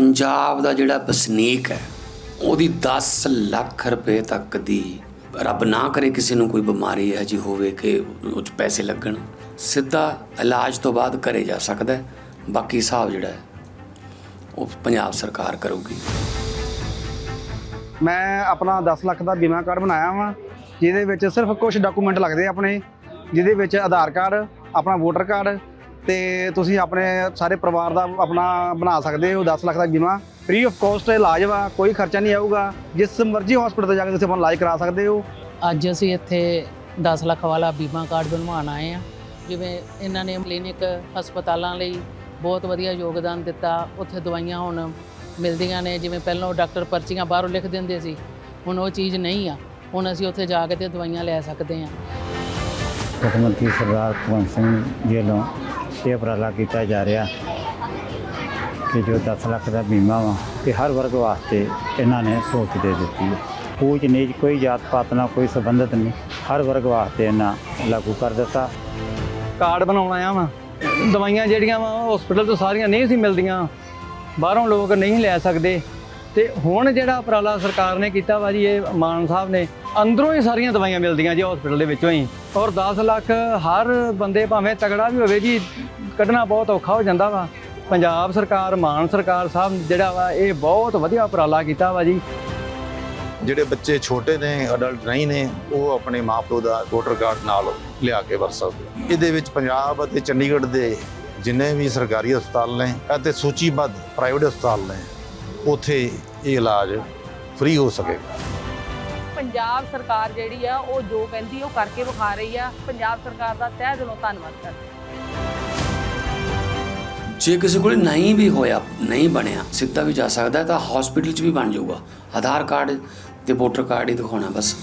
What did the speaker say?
ਪੰਜਾਬ ਦਾ ਜਿਹੜਾ ਵਸਨੀਕ ਹੈ, ਉਹਦੀ 10 ਲੱਖ ਰੁਪਏ ਤੱਕ ਦੀ ਰੱਬ ਨਾ ਕਰੇ ਕਿਸੇ ਨੂੰ ਕੋਈ ਬਿਮਾਰੀ ਹੈ ਜੀ ਹੋਵੇ ਕਿ ਉਹ 'ਚ ਪੈਸੇ ਲੱਗਣ। ਸਿੱਧਾ ਇਲਾਜ ਤੋਂ ਬਾਅਦ ਕਰੇ ਜਾ ਸਕਦਾ ਹੈ। ਬਾਕੀ ਹਿਸਾਬ ਜਿਹੜਾ ਹੈ, ਉਹ ਪੰਜਾਬ ਸਰਕਾਰ ਕਰੂਗੀ। ਮੈਂ ਆਪਣਾ 10 ਲੱਖ ਦਾ ਬੀਮਾ ਕਾਰਡ ਬਣਾਇਆ ਵਾਂ, ਜਿਹਦੇ ਵਿੱਚ ਸਿਰਫ ਕੁਝ ਡਾਕੂਮੈਂਟ ਲੱਗਦੇ ਆਪਣੇ, ਜਿਹਦੇ ਵਿੱਚ ਆਧਾਰ ਕਾਰਡ, ਆਪਣਾ ਵੋਟਰ ਕਾਰਡ ਤੇ ਤੁਸੀਂ ਆਪਣੇ ਸਾਰੇ ਪਰਿਵਾਰ ਦਾ ਆਪਣਾ ਬਣਾ ਸਕਦੇ ਹੋ 10 ਲੱਖ ਦਾ ਬੀਮਾ। ਫ੍ਰੀ ਆਫ ਕਾਸਟ ਇਲਾਜ ਵਾ ਕੋਈ ਖਰਚਾ ਨਹੀਂ ਆਊਗਾ। ਜਿਸ ਮਰਜ਼ੀ ਹਸਪੀਟਲ ਤੇ ਜਾ ਕੇ ਤੁਸੀਂ ਆਪਣਾ ਇਲਾਜ ਕਰਾ ਸਕਦੇ ਹੋ। ਅੱਜ ਅਸੀਂ ਇੱਥੇ 10 ਲੱਖ ਵਾਲਾ ਬੀਮਾ ਕਾਰਡ ਬਣਵਾਉਣ ਆਏ ਆ ਜਿਵੇਂ ਇਹਨਾਂ ਨੇ ਕਲੀਨਿਕ ਹਸਪਤਾਲਾਂ ਲਈ ਬਹੁਤ ਵਧੀਆ ਯੋਗਦਾਨ ਦਿੱਤਾ। ਉੱਥੇ ਦਵਾਈਆਂ ਹੁਣ ਮਿਲਦੀਆਂ ਨੇ। ਜਿਵੇਂ ਪਹਿਲਾਂ ਉਹ ਡਾਕਟਰ ਪਰਚੀਆਂ ਬਾਹਰੋਂ ਲਿਖ ਦਿੰਦੇ ਸੀ ਹੁਣ ਉਹ ਚੀਜ਼ ਨਹੀਂ ਆ। ਹੁਣ ਅਸੀਂ ਉੱਥੇ ਜਾ ਕੇ ਤੇ ਦਵਾਈਆਂ ਲੈ ਸਕਦੇ ਆ ਮੁੱਖ ਮੰਤਰੀ ਸਰਦਾਰ ਭਗਵੰਤ ਸਿੰਘ ਜੀ ਵੱਲੋਂ ਇਹ ਉਪਰਾਲਾ ਕੀਤਾ ਜਾ ਰਿਹਾ ਕਿ ਜੋ 10 ਲੱਖ ਦਾ ਬੀਮਾ ਵਾ ਕਿ ਹਰ ਵਰਗ ਵਾਸਤੇ ਇਹਨਾਂ ਨੇ ਸੋਚ ਦੇ ਦਿੱਤੀ ਹੈ। ਊਚ ਨੀਚ ਕੋਈ ਜਾਤ ਪਾਤ ਨਾਲ ਕੋਈ ਸੰਬੰਧਿਤ ਨਹੀਂ। ਹਰ ਵਰਗ ਵਾਸਤੇ ਇਹਨਾਂ ਲਾਗੂ ਕਰ ਦਿੱਤਾ। ਕਾਰਡ ਬਣਾਉਣ ਆਇਆ ਵਾ। ਦਵਾਈਆਂ ਜਿਹੜੀਆਂ ਵਾ ਹਸਪੀਟਲ ਤੋਂ ਸਾਰੀਆਂ ਨਹੀਂ ਸੀ ਮਿਲਦੀਆਂ। ਬਾਹਰੋਂ ਲੋਕ ਨਹੀਂ ਲੈ ਸਕਦੇ। ਤੇ ਹੁਣ ਜਿਹੜਾ ਉਪਰਾਲਾ ਸਰਕਾਰ ਨੇ ਕੀਤਾ ਵਾ ਜੀ, ਇਹ ਮਾਨ ਸਾਹਿਬ ਨੇ, ਅੰਦਰੋਂ ਹੀ ਸਾਰੀਆਂ ਦਵਾਈਆਂ ਮਿਲਦੀਆਂ ਜੀ ਹਸਪੀਟਲ ਦੇ ਵਿੱਚੋਂ ਹੀ। ਔਰ 10 ਲੱਖ ਹਰ ਬੰਦੇ ਭਾਵੇਂ ਤਗੜਾ ਵੀ ਹੋਵੇ ਜੀ, ਕੱਢਣਾ ਬਹੁਤ ਔਖਾ ਹੋ ਜਾਂਦਾ ਵਾ। ਪੰਜਾਬ ਸਰਕਾਰ, ਮਾਨ ਸਰਕਾਰ ਸਾਹਿਬ ਜਿਹੜਾ ਵਾ, ਇਹ ਬਹੁਤ ਵਧੀਆ ਉਪਰਾਲਾ ਕੀਤਾ ਵਾ ਜੀ। ਜਿਹੜੇ ਬੱਚੇ ਛੋਟੇ ਨੇ ਅਡਲਟ ਨਹੀਂ ਨੇ, ਉਹ ਆਪਣੇ ਮਾਪਿਓ ਦਾ ਵੋਟਰ ਕਾਰਡ ਨਾਲ ਲਿਆ ਕੇ ਵਰਤ ਸਕਦੇ ਇਹਦੇ ਵਿੱਚ ਪੰਜਾਬ ਅਤੇ ਚੰਡੀਗੜ੍ਹ ਦੇ ਜਿੰਨੇ ਵੀ ਸਰਕਾਰੀ ਹਸਪਤਾਲ ਨੇ ਅਤੇ ਸੂਚੀਬੱਧ ਪ੍ਰਾਈਵੇਟ ਹਸਪਤਾਲ ਨੇ, ਉਥੇ ਇਹ ਇਲਾਜ ਫ੍ਰੀ ਹੋ ਸਕੇਗਾ। ਪੰਜਾਬ ਸਰਕਾਰ ਜਿਹੜੀ ਆ, ਉਹ ਜੋ ਕਹਿੰਦੀ, ਉਹ ਕਰਕੇ ਵਿਖਾ ਰਹੀ ਆ। ਪੰਜਾਬ ਸਰਕਾਰ ਦਾ ਤਹਿ ਦਿਲੋਂ ਧੰਨਵਾਦ ਕਰਦੀ ਜੇ ਕਿਸੇ ਕੋਲ ਨਹੀਂ ਵੀ ਹੋਇਆ, ਨਹੀਂ ਬਣਿਆ, ਸਿੱਧਾ ਵੀ ਜਾ ਸਕਦਾ, ਤਾਂ ਹਸਪੀਟਲ 'ਚ ਵੀ ਬਣ ਜਾਊਗਾ। ਆਧਾਰ ਕਾਰਡ ਤੇ ਵੋਟਰ ਕਾਰਡ ਹੀ ਦਿਖਾਉਣਾ ਬਸ।